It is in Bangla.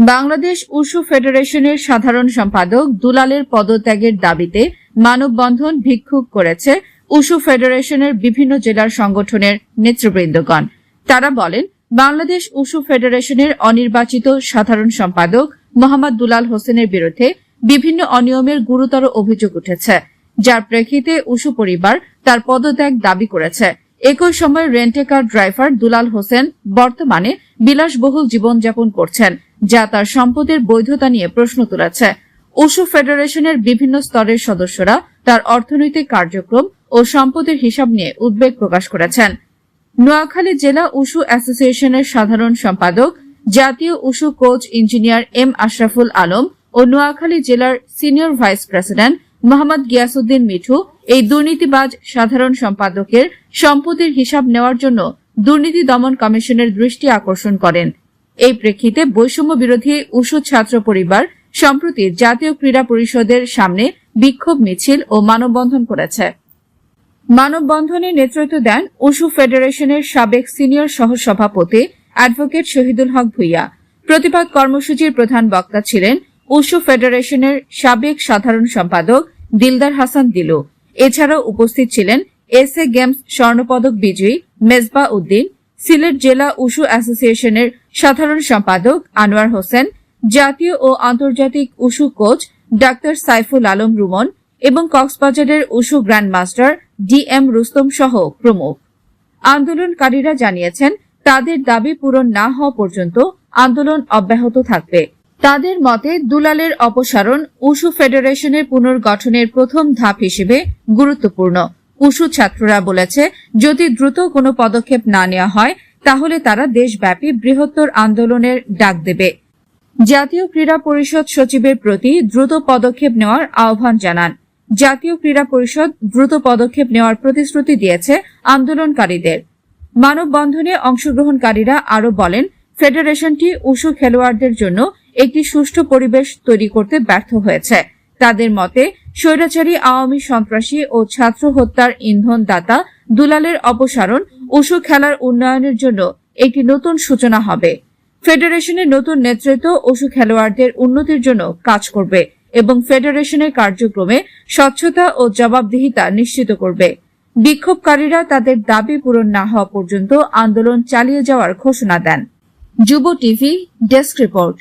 বাংলাদেশ উশু ফেডারেশনের সাধারণ সম্পাদক দুলালের পদত্যাগের দাবিতে মানববন্ধন ভিক্ষুক করেছে উশু ফেডারেশনের বিভিন্ন জেলার সংগঠনের নেতৃবৃন্দগণ। তারা বলেন, বাংলাদেশ উশু ফেডারেশনের অনির্বাচিত সাধারণ সম্পাদক মোহাম্মদ দুলাল হোসেনের বিরুদ্ধে বিভিন্ন অনিয়মের গুরুতর অভিযোগ উঠেছে। যার প্রেক্ষিতে উশু পরিবার তার পদত্যাগ দাবি করেছে। একই সময় রেন্টেকার ড্রাইভার দুলাল হোসেন বর্তমানে বিলাসবহুল জীবনযাপন করছেন। যা তার সম্পদের বৈধতা নিয়ে প্রশ্ন তুলেছে। উশু ফেডারেশনের বিভিন্ন স্তরের সদস্যরা তার অর্থনৈতিক কার্যক্রম ও সম্পদের হিসাব নিয়ে উদ্বেগ প্রকাশ করেছেন। নোয়াখালী জেলা উশু অ্যাসোসিয়েশনের সাধারণ সম্পাদক, জাতীয় wushu coach engineer M Ashraful Alam ও নোয়াখালী জেলার senior vice president Mohammad Giasuddin Mithu এই দুর্নীতিবাজ সাধারণ সম্পাদকের সম্পত্তির হিসাব নেওয়ার জন্য দুর্নীতি দমন কমিশনের দৃষ্টি আকর্ষণ করেন। এই প্রেক্ষিতে বৈষম্য বিরোধী উশু ছাত্র পরিবার সম্প্রতি জাতীয় ক্রীড়া পরিষদের সামনে বিক্ষোভ মিছিল ও মানববন্ধন করেছে। মানববন্ধনে নেতৃত্ব দেন উশু ফেডারেশনের সাবেক সিনিয়র সহসভাপতি অ্যাডভোকেট শহীদুল হক ভুইয়া। প্রতিবাদ কর্মসূচির প্রধান বক্তা ছিলেন উশু ফেডারেশনের সাবেক সাধারণ সম্পাদক দিলদার হাসান দিলু। এছাড়াও উপস্থিত ছিলেন এস এ গেমস স্বর্ণপদক বিজয়ী মেজবা উদ্দিন, সিলেট জেলা উশু অ্যাসোসিয়েশনের সাধারণ সম্পাদক আনোয়ার হোসেন, জাতীয় ও আন্তর্জাতিক wushu coach doctor Saiful Alam Ruman এবং কক্সবাজারের wushu grand master D M Rustam সহ প্রমুখ। আন্দোলনকারীরা জানিয়েছেন, তাদের দাবি পূরণ না হওয়া পর্যন্ত আন্দোলন অব্যাহত থাকবে। তাদের মতে, দুলালের অপসারণ উশু ফেডারেশনের পুনর্গঠনের প্রথম ধাপ হিসেবে গুরুত্বপূর্ণ। উশু ছাত্ররা বলেছে, যদি দ্রুত কোনো পদক্ষেপ না নেওয়া হয় তাহলে তারা দেশব্যাপী বৃহত্তর আন্দোলনের ডাক দেবে। জাতীয় ক্রীড়া পরিষদ সচিবের প্রতি দ্রুত পদক্ষেপ নেওয়ার আহ্বান জানান। জাতীয় ক্রীড়া পরিষদ দ্রুত পদক্ষেপ নেওয়ার প্রতিশ্রুতি দিয়েছে আন্দোলনকারীদের। মানববন্ধনে অংশগ্রহণকারীরা আরও বলেন, ফেডারেশনটি উশু খেলোয়াড়দের জন্য একটি সুষ্ঠু পরিবেশ তৈরি করতে ব্যর্থ হয়েছে। তাদের মতে, স্বৈরাচারী আওয়ামী সন্ত্রাসী ও ছাত্র হত্যার ইন্ধন দাতা দুলালের অপসারণ উশু খেলার উন্নয়নের জন্য একটি নতুন সূচনা হবে। ফেডারেশনের নতুন নেতৃত্ব উশু খেলোয়াড়দের উন্নতির জন্য কাজ করবে এবং ফেডারেশনের কার্যক্রমে স্বচ্ছতা ও জবাবদিহিতা নিশ্চিত করবে। বিক্ষোভকারীরা তাদের দাবি পূরণ না হওয়া পর্যন্ত আন্দোলন চালিয়ে যাওয়ার ঘোষণা দেন। যুব টিভি, ডেস্ক রিপোর্ট।